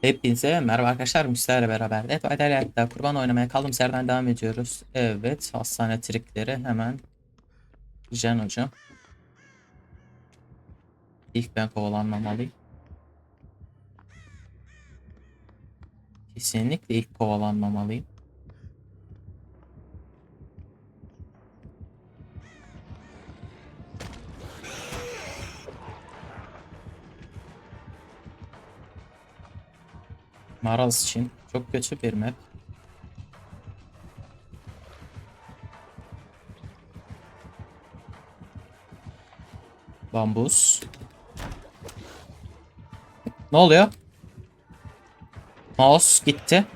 Hepinize merhaba arkadaşlar. Müslerle beraber Dead by Daylight'ta kurban oynamaya kaldığımız yerden devam ediyoruz. Evet, hastane trikleri hemen Jen hocam. İlk ben kovalanmamalıyım. Kesinlikle ilk kovalanmamalıyım. Maraz için çok kötü bir map. Bambus. Ne oluyor? Mouse gitti.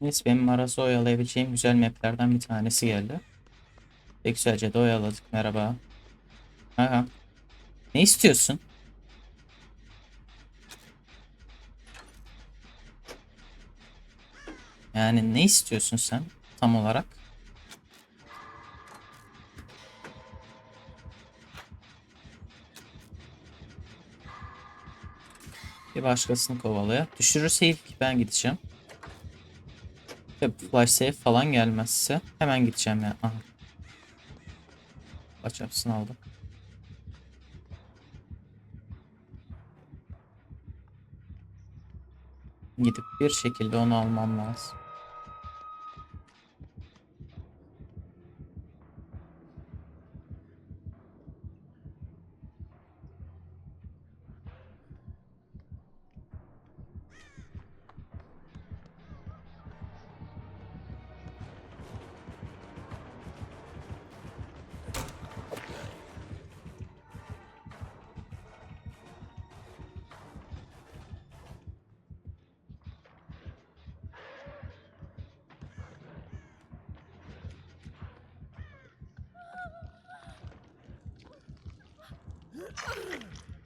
Neyse benim Maraz'ı oyalayabileceğim güzel maplerden bir tanesi geldi. Ve güzelce de oyaladık. Merhaba. Aha. Ne istiyorsun? Yani ne istiyorsun sen tam olarak? Bir başkasını kovalaya. Düşürürse ilk ben gideceğim. Flash save falan gelmezse hemen gideceğim ya. Aha. Flash yapsın aldı. Gidip bir şekilde onu almam lazım.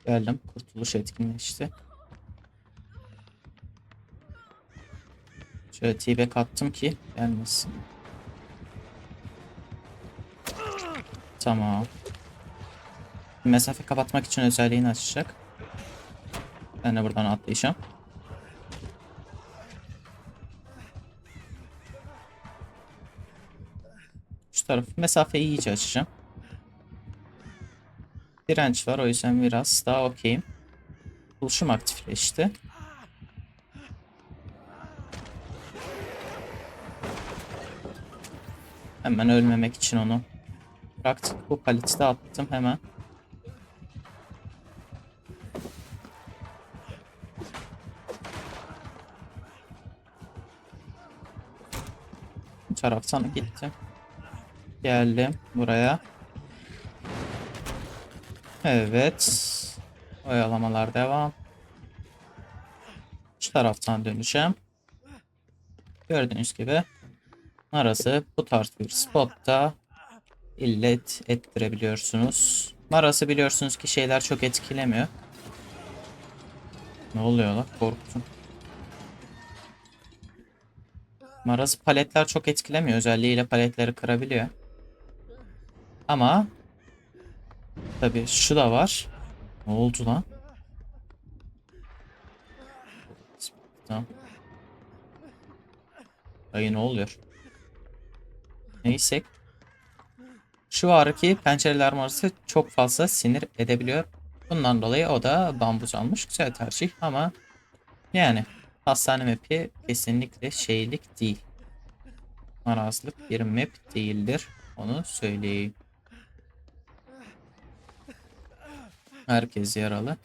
Geldim. Kurtuluş etkinleşti. Şöyle t-back attım ki gelmesin. Tamam. Mesafe kapatmak için özelliğini açacak. Ben de buradan atlayacağım. Şu tarafı mesafeyi iyice açacağım. Direnç var o yüzden biraz daha okeyim. Buluşum aktifleşti. Hemen ölmemek için onu bıraktık. Bu paleti de attım hemen. Bu taraftan gittim. Geldim buraya. Evet. Oyalamalar devam. Şu taraftan döneceğim. Gördüğünüz gibi Maras'ı bu tarz bir spotta illet ettirebiliyorsunuz. Maras'ı biliyorsunuz ki şeyler çok etkilemiyor. Ne oluyor lan? Korktum. Maras'ı paletler çok etkilemiyor. Özelliğiyle paletleri kırabiliyor. Ama Tabii şu da var. Ne oldu lan? Tamam. Dayı ne oluyor? Neyse. Şu var ki pencereler arası çok fazla sinir edebiliyor. Bundan dolayı o da bambuz almış. Güzel tercih ama yani hastane map'i kesinlikle şeylik değil. Marazlık bir map değildir. Onu söyleyeyim. Herkes yaralı.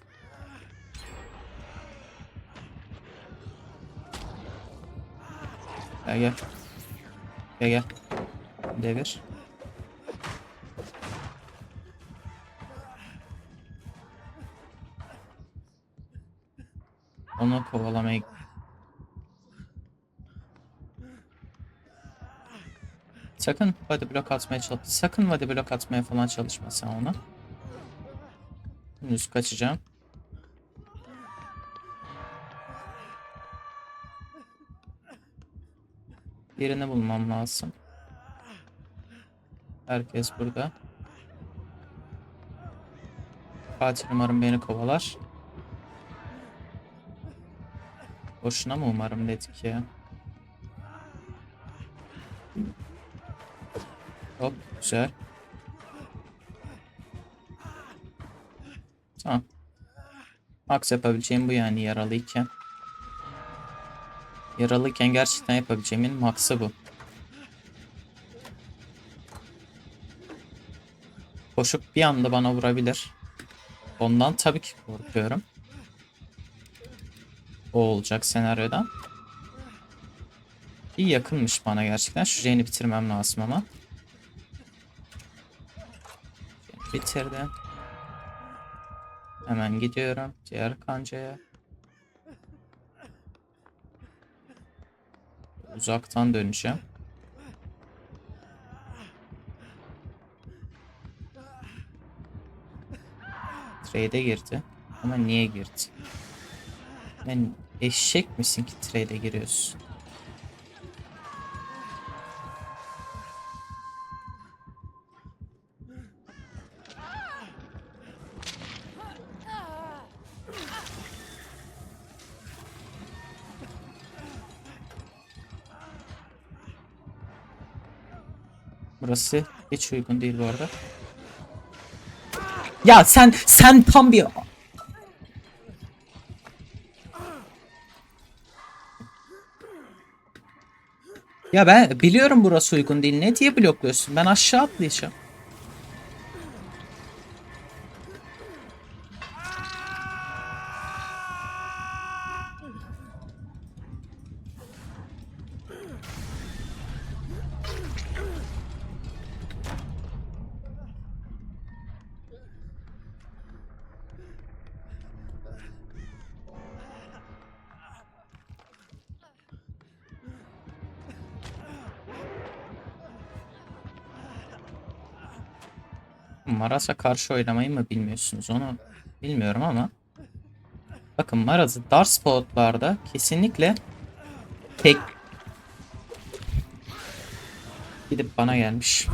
Gel gel. Gel gel. Devir. Onu kovalamaya Sakın body block atmaya çalış. Sakın body block atmaya falan çalışma sen ona. Dümdüz kaçacağım. Birini bulmam lazım. Herkes burada. Katil umarım beni kovalar. Boşuna mı umarım dedik ya. Hop güzel. Max yapabileceğim bu yani yaralıyken. Yaralıyken gerçekten yapabileceğimin max'ı bu. Koşup bir anda bana vurabilir. Ondan tabii ki korkuyorum. O olacak senaryodan. İyi yakınmış bana gerçekten. Şu bitirmem lazım ama. Bitirdim. Hemen gidiyorum diğer kancaya. Uzaktan döneceğim. Trade'e girdi. Ama niye girdi? Ben eşek misin ki trade'e giriyorsun? Burası hiç uygun değil bu arada. Ya sen sen tam bir Ya ben biliyorum burası uygun değil. Ne diye blokluyorsun? Ben aşağı atlayacağım. Maras'a karşı oynamayı mı bilmiyorsunuz onu bilmiyorum ama bakın Maras'ı dar spotlarda kesinlikle tek gidip bana gelmiş.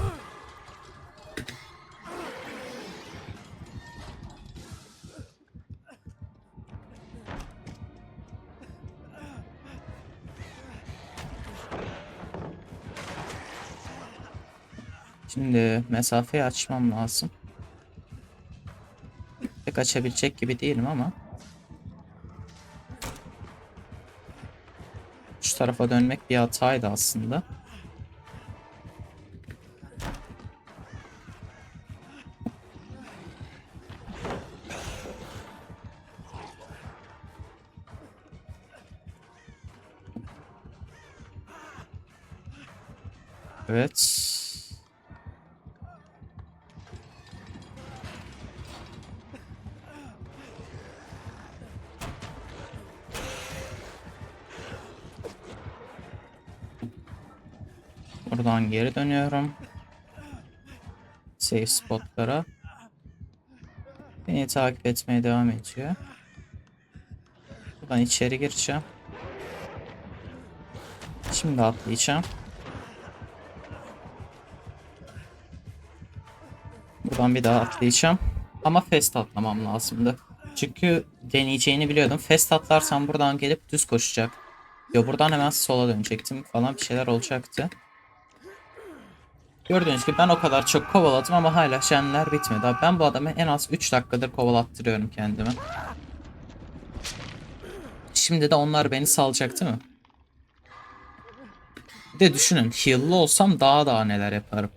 Şimdi mesafeyi açmam lazım. Pek açabilecek gibi değilim ama. Şu tarafa dönmek bir hataydı aslında. Evet. Geri dönüyorum. Safe spotlara. Beni takip etmeye devam ediyor. Buradan içeri gireceğim. Şimdi atlayacağım. Buradan bir daha atlayacağım. Ama fast atlamam lazımdı. Çünkü deneyeceğini biliyordum. Fast atlarsam buradan gelip düz koşacak. Yo buradan hemen sola dönecektim falan bir şeyler olacaktı. Gördüğünüz gibi ben o kadar çok kovaladım ama hala şenler bitmedi. Abi ben bu adamı en az 3 dakikadır kovalattırıyorum kendime. Şimdi de onlar beni salacak değil mi? Bir de düşünün heal'lı olsam daha daha neler yaparım.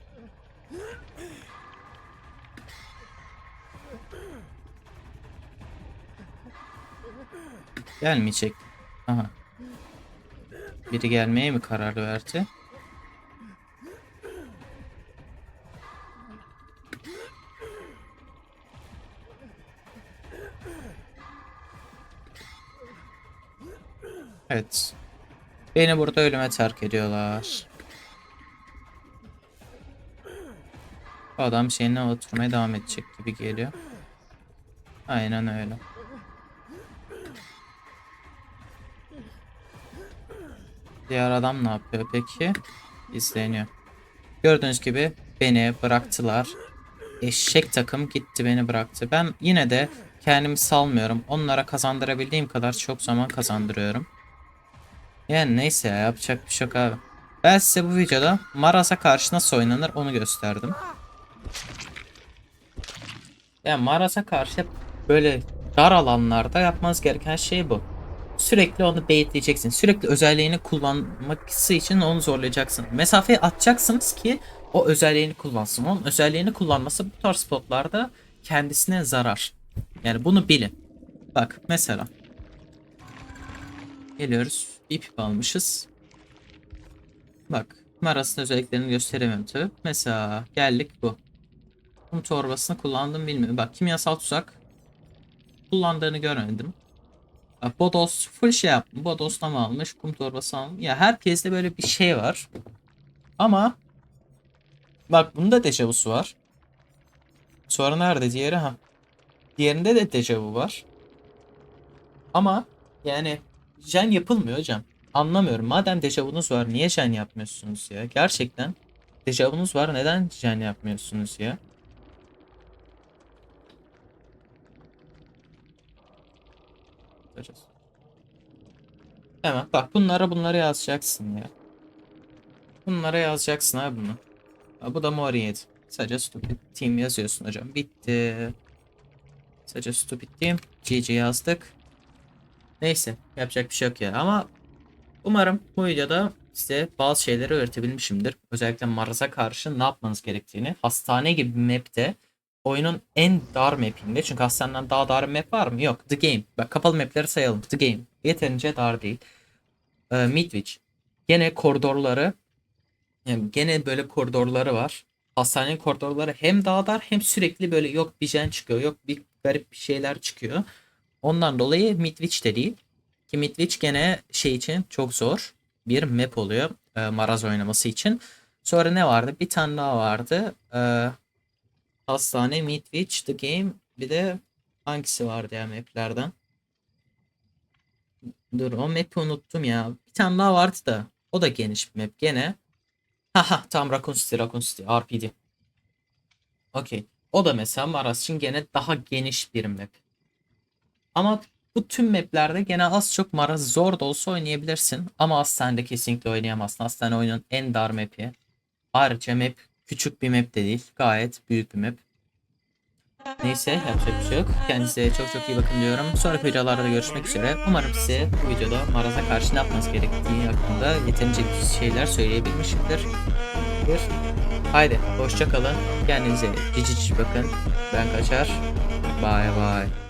Gelmeyecek. Aha. Biri gelmeye mi karar verdi? Evet. Beni burada ölüme terk ediyorlar. Bu adam şeyine oturmaya devam edecek gibi geliyor. Aynen öyle. Diğer adam ne yapıyor peki? İzleniyor. Gördüğünüz gibi beni bıraktılar. Eşek takım gitti beni bıraktı. Ben yine de kendimi salmıyorum. Onlara kazandırabildiğim kadar çok zaman kazandırıyorum. Yani neyse ya yapacak bir şey yok abi. Ben size bu videoda Maras'a karşı nasıl oynanır onu gösterdim. Yani Maras'a karşı böyle dar alanlarda yapmanız gereken şey bu. Sürekli onu baitleyeceksin. Sürekli özelliğini kullanması için onu zorlayacaksın. Mesafeyi atacaksınız ki o özelliğini kullansın. Onun özelliğini kullanması bu tarz spotlarda kendisine zarar. Yani bunu bilin. Bak mesela. Geliyoruz. Pip almışız. Bak. Maras'ın özelliklerini gösteremiyorum tabi. Mesela geldik bu. Kum torbasını kullandım bilmiyorum. Bak kimyasal tuzak. Kullandığını görmedim. Bak, Bodos full şey yaptım. Bodos'tan mı almış? Kum torbası almış. Ya herkeste böyle bir şey var. Ama bak bunda dejavusu var. Sonra nerede diğeri ha? Diğerinde de dejavu var. Ama yani jen yapılmıyor hocam. Anlamıyorum. Madem dejavunuz var niye jen yapmıyorsunuz ya? Gerçekten dejavunuz var neden jen yapmıyorsunuz ya? Bakacağız. Hemen bak bunlara bunları yazacaksın ya. Bunlara yazacaksın abi bunu. Ha, bu da Moriet. Sadece stupid team yazıyorsun hocam. Bitti. Sadece stupid team. GG yazdık. Neyse yapacak bir şey yok ya ama umarım bu videoda size bazı şeyleri öğretebilmişimdir. Özellikle Mars'a karşı ne yapmanız gerektiğini. Hastane gibi bir map'te oyunun en dar map'inde. Çünkü hastaneden daha dar map var mı? Yok. The Game. Bak kapalı map'leri sayalım. The Game. Yeterince dar değil. Ee, Midwich. Gene koridorları yani gene böyle koridorları var. Hastanenin koridorları hem daha dar hem sürekli böyle yok bir jen çıkıyor. Yok bir garip bir şeyler çıkıyor. Ondan dolayı Midwich de değil. Ki Midwich gene şey için çok zor bir map oluyor. E, Maraz oynaması için. Sonra ne vardı? Bir tane daha vardı. E, Hastane, Midwich, The Game. Bir de hangisi vardı ya maplerden? Dur o map'i unuttum ya. Bir tane daha vardı da. O da geniş bir map gene. Haha tam Raccoon City, Raccoon City, RPD. Okey. O da mesela Maras için gene daha geniş bir map. Ama bu tüm maplerde gene az çok Maraz zor da olsa oynayabilirsin. Ama Hastane'de kesinlikle oynayamazsın. Hastane oyunun en dar map'i. Ayrıca map küçük bir map de değil. Gayet büyük bir map. Neyse yapacak bir şey yok. Kendinize çok çok iyi bakın diyorum. Sonraki videolarda görüşmek üzere. Umarım size bu videoda Maraz'a karşı ne yapmanız gerektiği hakkında yeterince şeyler söyleyebilmişimdir. Haydi hoşça kalın. Kendinize cici cici bakın. Ben kaçar. Bye bye.